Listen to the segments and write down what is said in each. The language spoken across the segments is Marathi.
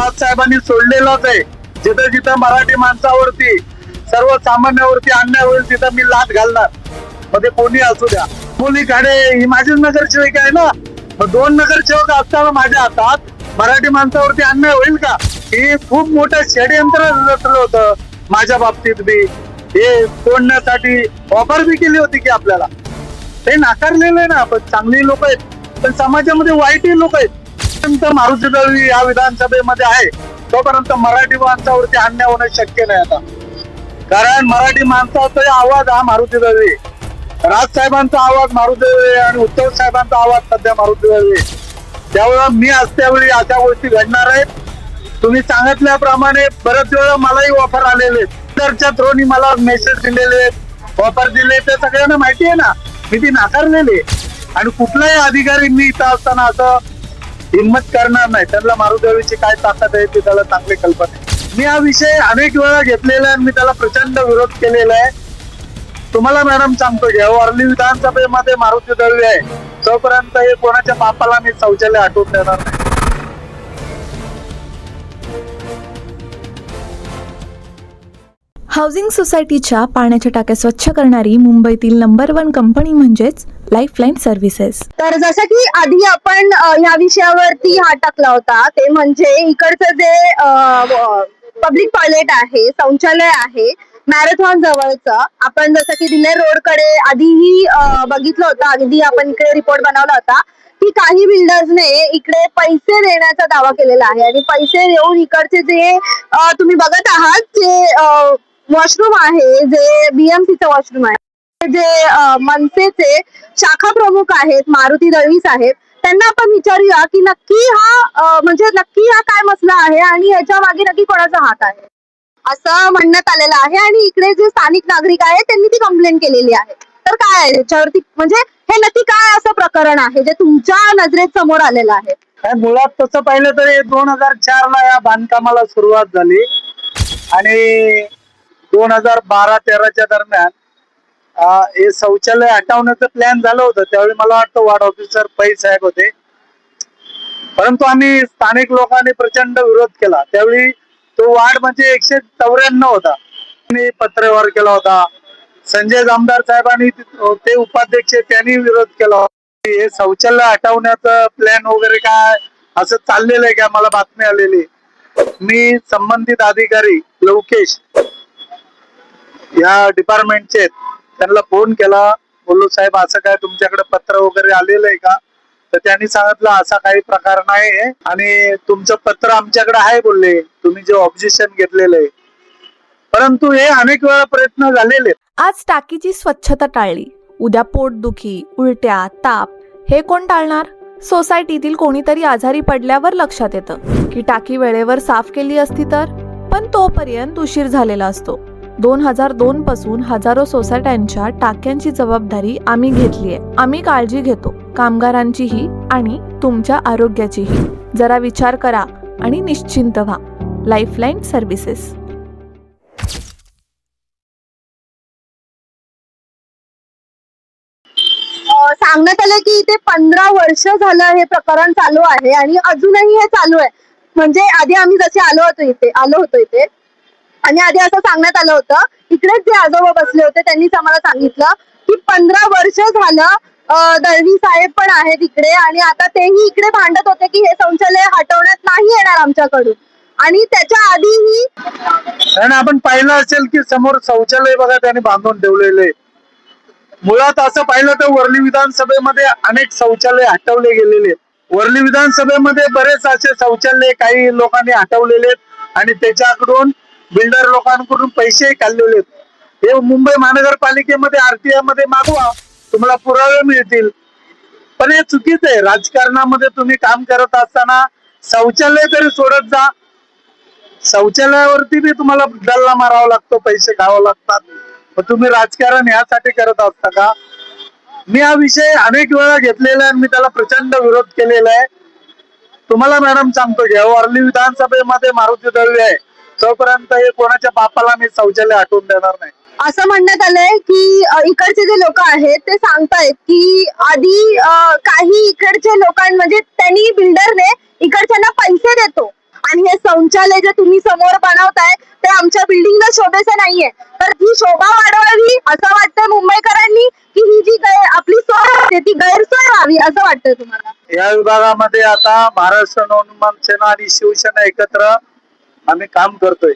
राजसाहेबांनी सोडलेलाच आहे. जिथं जिथं मराठी माणसावरती सर्वसामान्यावरती अन्याय होईल तिथं मी लाच घालणार. मग ते कोणी असू द्या. मुली खाडे ही माझीच नगरसेवक आहे ना. मग दोन नगरसेवक असताना माझ्या हातात मराठी माणसावरती अन्याय होईल का? हे खूप मोठं षडयंत्र रचलं होतं माझ्या बाबतीत बी. हे तोडण्यासाठी ऑफर बी केली होती की आपल्याला. ते नाकारलेलं आहे ना पण चांगली लोक आहेत. पण समाजामध्ये वाईटही लोक आहेत. मारुती दळवी या विधानसभेमध्ये आहे. तोपर्यंत मराठी माणसावरती अन्याय होणं शक्य नाही आता. कारण मराठी माणसाचा आवाज हा मारुती दळवी राज साहेबांचा आवाज मारुती दळवी आणि उद्धव साहेबांचा आवाज सध्या मारुती दळवी आहे. त्यामुळं मी असल्यावेळी अशा गोष्टी घडणार आहेत. तुम्ही सांगितल्याप्रमाणे बरेच वेळा मलाही ऑफर आलेले तरच्या थ्रोनी मला मेसेज दिलेले ऑफर दिले ते सगळ्यांना माहिती आहे ना. मी ती नाकारलेली आणि कुठलाही अधिकारी मी इथं असताना असं हिंमत करणार नाही. त्यांना मारुदेवीची काय ताकद आहे ते त्याला चांगली कल्पना आहे. मी हा विषय अनेक वेळा घेतलेला आहे आणि मी त्याला प्रचंड विरोध केलेला आहे. तुम्हाला मॅडम सांगतो की वर्ली विधानसभेमध्ये मारुती दळवी आहे. तोपर्यंत हे कोणाच्या बापाला मी शौचालय आठवून देणार नाही. हाऊसिंग सोसायटीच्या पाण्याच्या टाक्या स्वच्छ करणारी मुंबईतील नंबर वन कंपनी म्हणजेच लाईफलाईन सर्व्हिसेस तर जसं की आधी आपण या विषयावरती हात टाकला होता ते म्हणजे इकडचं जे पब्लिक टॉयलेट आहे शौचालय आहे मॅरेथॉन जवळचं आपण जसं की दिल्ली रोडकडे आधीही बघितलं होतं आधी आपण इकडे रिपोर्ट बनवला होता की काही बिल्डर्सने इकडे पैसे देण्याचा दावा केलेला आहे. आणि पैसे देऊन इकडचे जे तुम्ही बघत आहात जे वॉशरूम आहे जे बीएमसीचं वॉशरूम आहे. जे मनसेचे शाखा प्रमुख आहेत मारुती दळवी साहेब त्यांना आपण विचारूया की नक्की हा म्हणजे नक्की हा काय मसला आहे आणि याच्या मागे नक्की कोणाचा हात आहे? असं म्हणण्यात आलेलं आहे आणि इकडे जे स्थानिक नागरिक आहेत त्यांनी ती कंप्लेंट केलेली आहे. तर काय आहे? याच्यावरती म्हणजे हे नक्की काय असं प्रकरण आहे जे तुमच्या नजरेत समोर आलेलं आहे? मुळात तसं पाहिलं तर दोन हजार चार ला या बांधकामाला सुरुवात झाली. आणि दोन हजार बारा तेराच्या दरम्यान हे शौचालय हटवण्याचं प्लॅन झालं होतं. त्यावेळी मला वाटतं वार्ड ऑफिसर पै साहेब होते. परंतु आम्ही स्थानिक लोकांनी प्रचंड विरोध केला. त्यावेळी तो वार्ड म्हणजे एकशे चौऱ्याण्णव होता. पत्रव्यवहार केला होता. संजय जामदार साहेबांनी ते उपाध्यक्ष त्यांनी विरोध केला होता. हे शौचालय हटवण्याचं प्लॅन वगैरे काय? असं चाललेलं आहे का? मला बातमी आलेली. मी संबंधित अधिकारी लवकेश या डिपार्टमेंटचे त्यांना फोन केला बोललो साहेब असं काय तुमच्याकडे पत्र वगैरे आलेलं आहे का? तर त्यांनी सांगितलं असा काही प्रकार नाही आणि तुमचं पत्र आमच्याकडे आहे बोलले. तुम्ही जे ऑब्जेक्शन घेतलेलं आहे. परंतु हे अनेक वेळा प्रयत्न झालेले. आज टाकीची स्वच्छता टाळली. उद्या पोटदुखी उलट्या ताप हे कोण टाळणार? सोसायटीतील कोणीतरी आजारी पडल्यावर लक्षात येतं. की टाकी वेळेवर साफ केली असती तर? पण तोपर्यंत उशीर झालेला असतो. दोन हजार दोन पासून हजारो सोसायट्यांच्या टाक्यांची जबाबदारी आम्ही घेतलीय. आम्ही काळजी घेतो. कामगारांचीही आणि तुमच्या आरोग्याचीही. जरा विचार करा आणि निश्चिंत व्हा. लाईफलाईन सर्व्हिसेस सांगण्यात आलं की इथे पंधरा वर्ष झालं हे प्रकरण चालू आहे आणि अजूनही हे चालू आहे. म्हणजे आधी आम्ही जसे आलो होतो इथे आलो होतो इथे. आणि आधी असं सांगण्यात आलं होतं इकडेच जे आजोबा बसले होते त्यांनीच आम्हाला सांगितलं की पंधरा वर्ष झालं दळवी साहेब पण आहेत इकडे आणि आता तेही इकडे भांडत होते की हे शौचालय हटवण्यात नाही येणार आमच्याकडून आणि त्याच्या आधीही आणि आपण पाहिलं असेल की समोर शौचालय बघा त्यांनी बांधून ठेवलेले मुळात असं पाहिलं तर वर्ली विधानसभेमध्ये अनेक शौचालय हटवले गेलेले आहेत. वर्ली विधानसभेमध्ये बरेच असे शौचालय काही लोकांनी हटवलेले आहेत आणि त्याच्याकडून बिल्डर लोकांकडून पैसे काढलेले आहेत. हे मुंबई महानगरपालिकेमध्ये आरटीआयमध्ये मागवा तुम्हाला पुरावे मिळतील. पण हे चुकीचं आहे. राजकारणामध्ये तुम्ही काम करत असताना शौचालय तरी सोडत जा. शौचालयावरती बी तुम्हाला डल्ला मारावा लागतो पैसे खावा लागतात. मग तुम्ही राजकारण यासाठी करत असता का? मी हा विषय अनेक वेळा घेतलेला आहे आणि मी त्याला प्रचंड विरोध केलेला आहे. तुम्हाला मॅडम सांगतो घ्या वारली विधानसभेमध्ये मारुती दळवी आहे. तोपर्यंत हे कोणाच्या बापाला मी शौचालय हटवून देणार नाही. असं म्हणण्यात आलंय की अ, इकडचे जे लोक आहेत ते सांगतायत की आधी अ, काही इकडचे लोकां म्हणजे त्यांनी बिल्डरने इकडच्यांना पैसे देतो. आणि हे शौचालय जे तुम्ही समोर बनवताय ते आमच्या बिल्डिंगला शोभेचं नाहीये. तर ती शोभा वाढवावी असं वाटतंय मुंबईकरांनी की ही जी गै आपली सोय आहे ती गैरसोय व्हावी असं वाटतंय तुम्हाला? या विभागामध्ये आता महाराष्ट्र नवनिर्माण सेना आणि शिवसेना एकत्र आम्ही काम करतोय.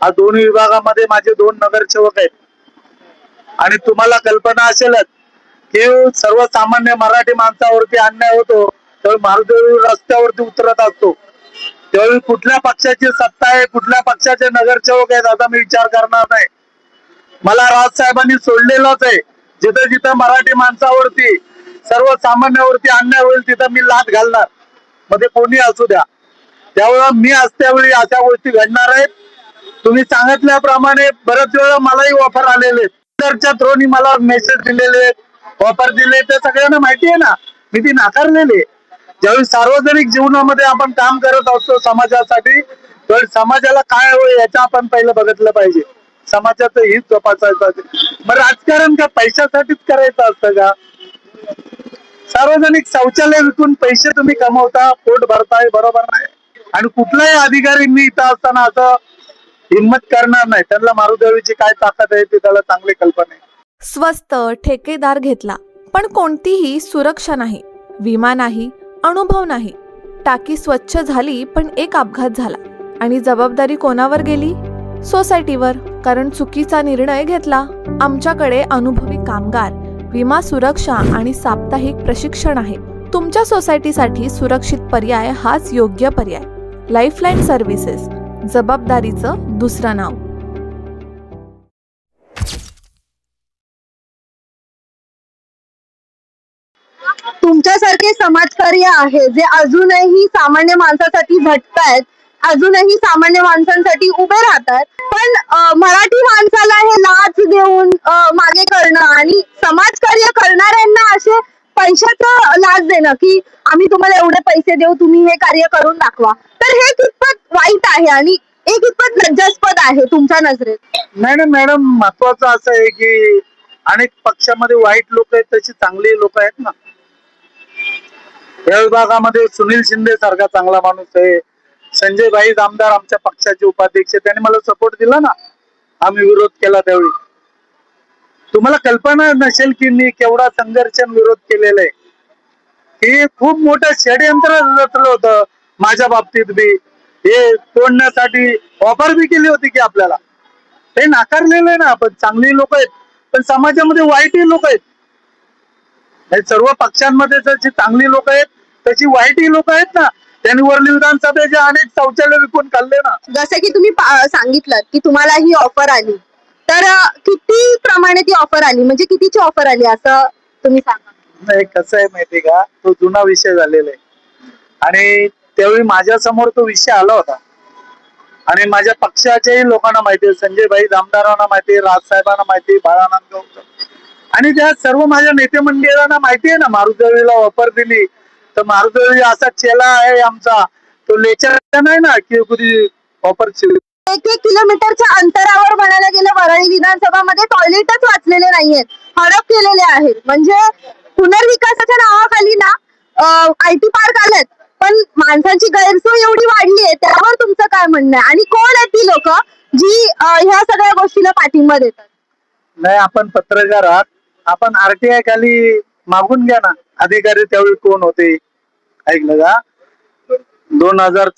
हा दोन्ही विभागामध्ये माझे दोन नगरसेवक आहेत. आणि तुम्हाला कल्पना असेलच की सर्वसामान्य मराठी माणसावरती अन्याय होतो त्यावेळी मारुदेवी रस्त्यावरती उतरत असतो. त्यावेळी कुठल्या पक्षाची सत्ता आहे कुठल्या पक्षाचे नगरसेवक आहेत आता मी विचार करणार नाही. मला राजसाहेबांनी सोडलेलंच आहे. जिथं जिथं मराठी माणसावरती सर्वसामान्यावरती अन्याय होईल तिथं मी लाच घालणार. मध्ये कोणी असू द्या. त्यामुळं मी असत्यावेळी अशा गोष्टी घडणार आहेत. तुम्ही सांगितल्याप्रमाणे बऱ्याच वेळा मलाही ऑफर आलेले च्या थ्रोनी मला मेसेज दिलेले ऑफर दिले ते सगळ्यांना माहिती आहे ना मी ती नाकारलेली ज्यावेळी सार्वजनिक जीवनामध्ये आपण काम करत असतो समाजासाठी तर समाजाला काय हवं याचं आपण पहिलं बघितलं पाहिजे. समाजाचं हित जोपासायचं. मग राजकारण का पैशासाठीच करायचं असतं का? सार्वजनिक शौचालय विकून पैसे तुम्ही कमवता पोट भरताय बरोबर नाही. आणि कुठलाही अधिकारी मी इथं असताना असं हिंमत करणार नाही. त्यांना मारुदेवीची काय ताकद आहे ते त्याला चांगली कल्पना आहे. स्वस्त ठेकेदार घेतला पण कोणतीही सुरक्षा नाही विमा नाही अनुभव नाही. टाकी स्वच्छ झाली पण एक अपघात झाला. आणि जबाबदारी कोणावर गेली? सोसायटीवर कारण चुकीचा निर्णय घेतला. आमच्याकडे अनुभवी कामगार विमा सुरक्षा आणि साप्ताहिक प्रशिक्षण आहे. तुमच्या सोसायटीसाठी सुरक्षित पर्याय हाच योग्य पर्याय. लाईफलाईन सर्व्हिसेस जबाबदारीचं दुसरं नाव. तुमच्यासारखे समाजकार्य आहे जे अजूनही सामान्य माणसासाठी झटतायत अजूनही सामान्य माणसांसाठी उभे राहतात. पण मराठी माणसाला हे लाच देऊन मागे करणं आणि समाजकार्य करणाऱ्यांना असे पैशाचं लाच देणं की आम्ही तुम्हाला एवढे पैसे देऊ तुम्ही हे कार्य करून दाखवा. तर हे कितपत वाईट आहे आणि हे कितपत लज्जास्पद आहे तुमच्या नजरेत? नाही नाही मॅडम महत्वाचं असं आहे की अनेक पक्षामध्ये वाईट लोक आहेत तशी चांगली लोक आहेत ना. या विभागामध्ये सुनील शिंदे सारखा चांगला माणूस आहे. संजय भाई आमदार आमच्या पक्षाचे उपाध्यक्ष आहे. त्यांनी मला सपोर्ट दिला ना. आम्ही विरोध केला त्यावेळी. तुम्हाला कल्पना नसेल की मी केवढा संघर्ष विरोध केलेला आहे. हे खूप मोठं षडयंत्र रचलं होतं माझ्या बाबतीत बी. हे तोडण्यासाठी ऑफर बी केली होती की आपल्याला. ते नाकारलेलं आहे ना पण चांगली लोक आहेत. पण समाजामध्ये वाईटही लोक आहेत. हे सर्व पक्षांमध्ये जशी चांगली लोक आहेत तशी वाईटही लोक आहेत ना. त्यांनी वरली विधानसभेचे अनेक शौचालय विकून खाल्ले ना. जसं की तुम्ही सांगितलं की तुम्हाला ही ऑफर आली. तर किती प्रमाणे ती ऑफर आली? म्हणजे कितीची ऑफर आली? असं तुम्ही सांगा. नाही कसं आहे माहिती का? तो जुना विषय झालेला आहे. आणि त्यावेळी माझ्यासमोर तो विषय आला होता. आणि माझ्या पक्षाच्याही लोकांना माहिती आहे संजय भाई आमदारांना माहिती आहे राजसाहेबांना माहिती बाळानंद आणि त्या सर्व माझ्या नेते मंडळांना माहिती आहे ना मारुदेवीला ऑफर दिली. तर मारुदेवी असा चेला आहे आमचा. तो लेचर नाही ना की कधी ऑफर एक एक किलोमीटरच्या अंतरावर म्हणायला गेलं वरळी विधानसभामध्ये टॉयलेटच वाचलेले नाहीयेत. हडप केलेले आहेत. म्हणजे पुनर्विकासाच्या नावाखाली ना आय टी पार्क आलेत. पण माणसांची गैरसोय एवढी वाढली आहे त्यावर तुमचं काय म्हणणं आहे? आणि कोण आहेत ती लोक जी ह्या सगळ्या गोष्टीला पाठिंबा देतात? नाही आपण पत्रकार आहात. आपण आरटीआय खाली मागून घ्या ना. अधिकारी त्यावेळी कोण होते? ऐकलं का? दोन हजार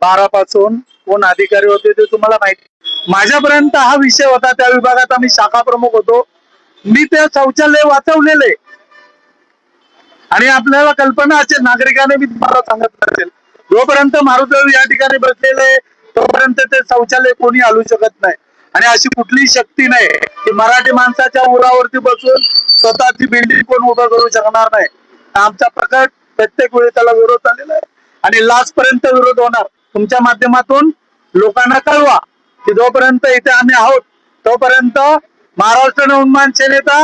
बारा पासून कोण अधिकारी होते ते तुम्हाला माहिती. माझ्यापर्यंत हा विषय होता त्या विभागात आम्ही शाखा प्रमुख होतो. मी ते शौचालय वाचवलेले. आणि आपल्याला कल्पना असेल नागरिकाने मी तुम्हाला सांगत असेल. जोपर्यंत मारुदेव या ठिकाणी बसलेले तोपर्यंत ते शौचालय कोणी हलू शकत नाही. आणि अशी कुठली शक्ती नाही की मराठी माणसाच्या उरावरती बसून स्वतःची बिल्डिंग कोण उभं करू शकणार नाही. आमचा प्रकट प्रत्येक वेळी त्याला विरोध झालेला आहे. आणि लास्ट पर्यंत विरोध होणार. तुमच्या माध्यमातून लोकांना कळवा की जोपर्यंत इथे आम्ही आहोत तोपर्यंत महाराष्ट्र नवनिर्माण सेनेचा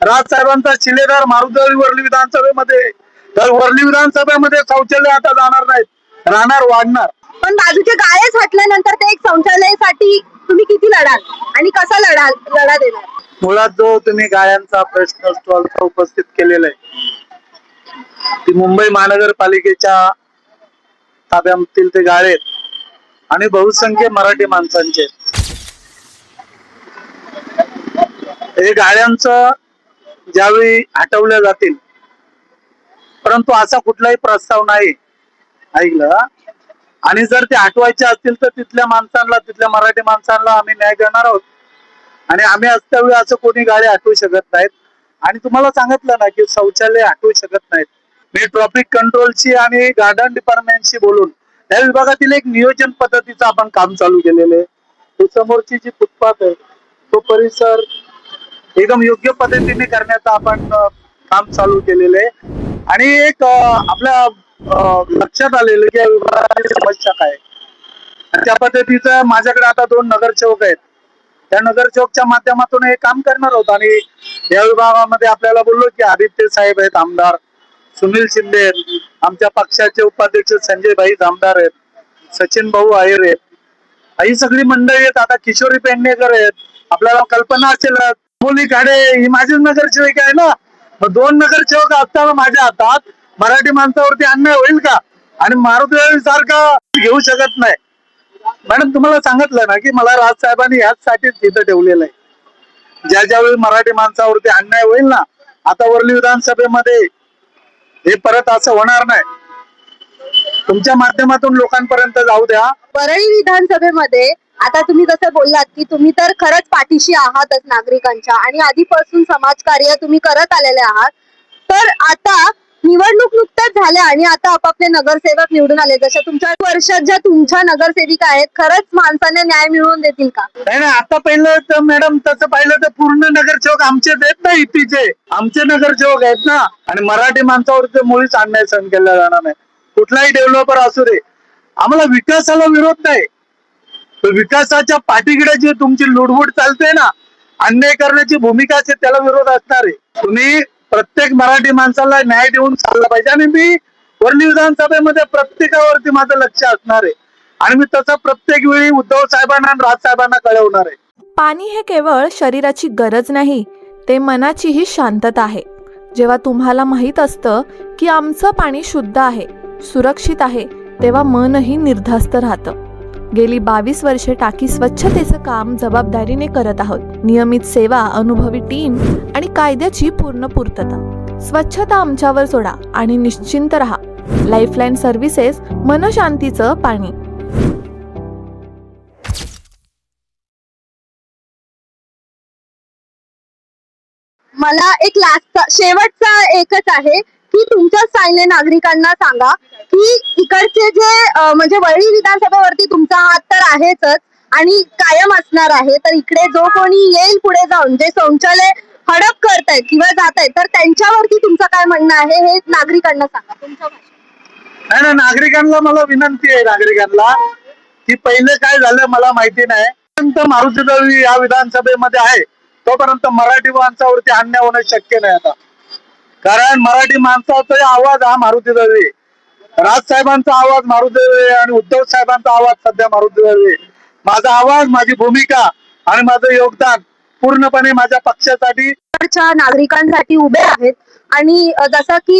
राजसाहेबांचा शिलेदार मारुदेवी वर्ली विधानसभेमध्ये तर वर्ली विधानसभेमध्ये शौचालय आता जाणार नाहीत राहणार वाढणार पण बाजूचे गायच हटल्यानंतर ते एक शौचालयासाठी तुम्ही किती लढाल? आणि कसा लढाल? लढा देणार. मुळात जो तुम्ही गायांचा प्रश्न उपस्थित केलेला आहे ती मुंबई महानगरपालिकेच्या ताब्यातील ते गाळे आहेत. आणि बहुसंख्य मराठी माणसांचे हे गाड्यांचं ज्यावेळी हटवल्या जातील परंतु असा कुठलाही प्रस्ताव नाही. ऐकलं? आणि जर ते हटवायचे असतील तर तिथल्या माणसांना तिथल्या मराठी माणसांना आम्ही न्याय देणार आहोत. आणि आम्ही असत्यावेळी असं कोणी गाडी हटवू शकत नाहीत. आणि तुम्हाला सांगितलं ना की शौचालय हटवू शकत नाहीत. मी ट्रॉफिक कंट्रोलशी आणि गार्डन डिपार्टमेंटशी बोलून या विभागातील एक नियोजन पद्धतीचं आपण काम चालू केलेलं आहे. समोरची जी फुटपाथ आहे तो परिसर एकदम योग्य पद्धतीने करण्याचं आपण काम चालू केलेलं आहे. आणि एक आपल्या लक्षात आलेलं की या विभागाची समस्या काय त्या पद्धतीचं माझ्याकडे आता दोन नगरसेवक आहेत. त्या नगरसेवकच्या माध्यमातून हे काम करणार आहोत आणि या विभागामध्ये आपल्याला बोललो की आदित्य साहेब आहेत आमदार सुनील शिंदे आहेत. आमच्या पक्षाचे उपाध्यक्ष संजय भाई जामदार आहेत. सचिन भाऊ आहेर आहेत. ही सगळी मंडळी आहेत. आता किशोरी पेडणेकर आहेत. आपल्याला कल्पना असेल मुली काढे. ही माझीच नगरसेविका आहे ना? मग दोन नगरसेवक असताना माझ्या हातात. मराठी माणसावरती अन्याय होईल का? आणि मारुती सारखं घेऊ शकत नाही. मॅडम तुम्हाला सांगितलं ना की मला राजसाहेबांनी ह्याचसाठी तिथं ठेवलेलं आहे. ज्या ज्यावेळी मराठी माणसावरती अन्याय होईल ना? आता वरली विधानसभेमध्ये हे परत असं होणार नाही. तुमच्या माध्यमातून लोकांपर्यंत जाऊ द्या. परळी विधानसभेमध्ये आता तुम्ही जसं बोललात की तुम्ही तर खरंच पाठीशी आहातच नागरिकांच्या आणि आधीपासून समाजकार्य तुम्ही करत आलेले आहात. तर आता निवडणूक नुकत्याच झाल्या आणि आता आपापले नगरसेवक निवडून आले. जशा तुमच्या वर्षात ज्या तुमच्या नगरसेविका आहेत खरंच माणसाने न्याय मिळवून देतील का? नाही आता पहिलं तर मॅडम तसं पाहिलं तर पूर्ण नगरसेवक आमचेच आहेत ना इथीचे आमचे नगरसेवक आहेत ना. आणि मराठी माणसावरती मुळीच अन्याय सहन केला जाणार नाही. कुठलाही डेव्हलपर असू दे. आम्हाला विकासाला विरोध नाही. तर विकासाच्या पाठीकडे जी तुमची लुडबुड चालते ना अन्याय करण्याची भूमिका असते त्याला विरोध असणार आहे. तुम्ही प्रत्येक मराठी माणसाला न्याय देऊन चालला पाहिजे. आणि मी वर्णी विधानसभेमध्ये प्रत्येकावरती माझं लक्ष असणार आहे. आणि मी तसं प्रत्येक वेळी उद्धव साहेबांना आणि राज साहेबांना कळवणार आहे. पाणी हे केवळ शरीराची गरज नाही ते मनाचीही शांतता आहे. जेव्हा तुम्हाला माहीत असतं की आमचं पाणी शुद्ध आहे सुरक्षित आहे तेव्हा मनही निर्धास्त राहतं. गेली बावीस वर्षे टाकी स्वच्छतेचं काम जबाबदारीने करत आहोत. नियमित सेवा अनुभवी टीम आणि कायद्याची पूर्ण पूर्तता. स्वच्छता आमच्यावर सोडा आणि निश्चिंत रहा. लाईफलाईन सर्व्हिसेस मनशांतीचं पाणी. मला एक लास्ट शेवटचा एकच आहे. की तुमच्या साईने नागरिकांना सांगा की इकडचे जे म्हणजे वरळी विधानसभेवरती तुमचा हात तर आहेच आणि कायम असणार आहे तर इकडे जो कोणी येईल पुढे जाऊन जे शौचालय हडप करतायत किंवा जात आहेत तर त्यांच्यावरती तुमचं काय म्हणणं आहे हे नागरिकांना सांगा. तुमच्या नाही ना नागरिकांना मला विनंती आहे नागरिकांना की पहिले काय झालं मला माहिती नाही. पर्यंत मारुती दळवी या विधानसभेमध्ये आहे तोपर्यंत मराठी माणसावरती अन्याय होणं शक्य नाही आता. कारण मराठी माणसाचा आवाज हा मारुती दळवी राज राजसाहेबांचा आवाज मारुती दळवी आणि उद्धव साहेबांचा आवाज सध्या मारुती दळवी माझा आवाज माझी भूमिका आणि माझं योगदान पूर्णपणे माझ्या पक्षासाठी इकडच्या नागरिकांसाठी उभे आहेत. आणि जसं की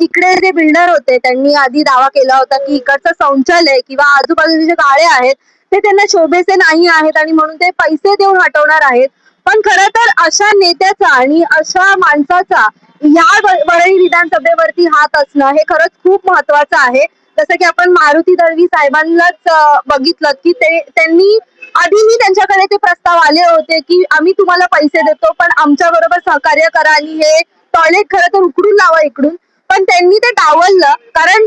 इकडे जे बिल्डर होते त्यांनी आधी दावा केला होता की इकडचं शौचालय किंवा आजूबाजूचे जे गाळे आहेत ते त्यांना शोभेचे नाही आहेत आणि म्हणून ते पैसे देऊन हटवणार आहेत. पण खर तर अशा नेत्याचा आणि अशा माणसाचा या वरळी विधानसभेवरती हात असणं हे खरंच खूप महत्वाचं आहे. जसं की आपण मारुती दळवी साहेबांनाच बघितलं की ते त्यांनी आधीही त्यांच्याकडे ते प्रस्ताव आले होते की आम्ही तुम्हाला पैसे देतो पण आमच्या बरोबर सहकार्य करा आणि हे टॉयलेट खरं तर उकडून लावा इकडून. पण त्यांनी ते डावललं कारण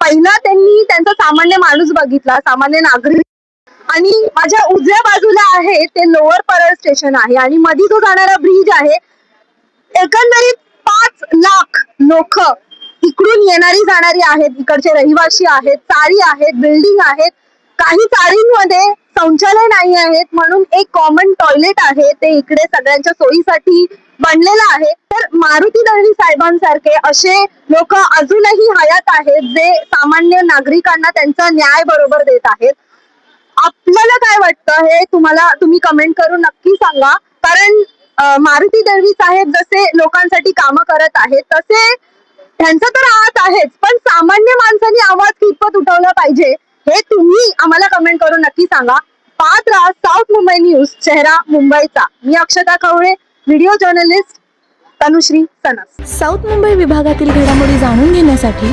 पहिला त्यांनी त्यांचा सामान्य माणूस बघितला सामान्य नागरिक आणि माझ्या उजव्या बाजूला आहे ते लोअर परळ स्टेशन आहे आणि मध्ये जो जाणारा ब्रिज आहे एकंदरीत पाच लाख लोक इकडून येणारी जाणारी आहेत इकडचे रहिवासी आहेत चाळी आहेत बिल्डिंग आहेत. काही चाळींमध्ये शौचालय नाही आहेत म्हणून एक कॉमन टॉयलेट आहे ते इकडे सगळ्यांच्या सोयीसाठी बनलेलं आहे. तर मारुती दळवी साहेबांसारखे असे लोक अजूनही हयात आहेत जे सामान्य नागरिकांना त्यांचा न्याय बरोबर देत आहेत. आपल्याला काय वाटतं हे तुम्हाला तुम्ही कमेंट करून नक्की सांगा. कारण मारुती दळवी साहेब जसे लोकांसाठी कामं करत आहेत तसे त्यांचा तर आवाज आहेच. पण सामान्य माणसाने आवाज कितपत उठवला पाहिजे हे तुम्ही आम्हाला कमेंट करून नक्की सांगा. पात्र राहा साऊथ मुंबई न्यूज चेहरा मुंबईचा. मी Akshata Kavale video journalist Tanushree Sanas. South Mumbai विभागातील घडामोडी जाणून घेण्यासाठी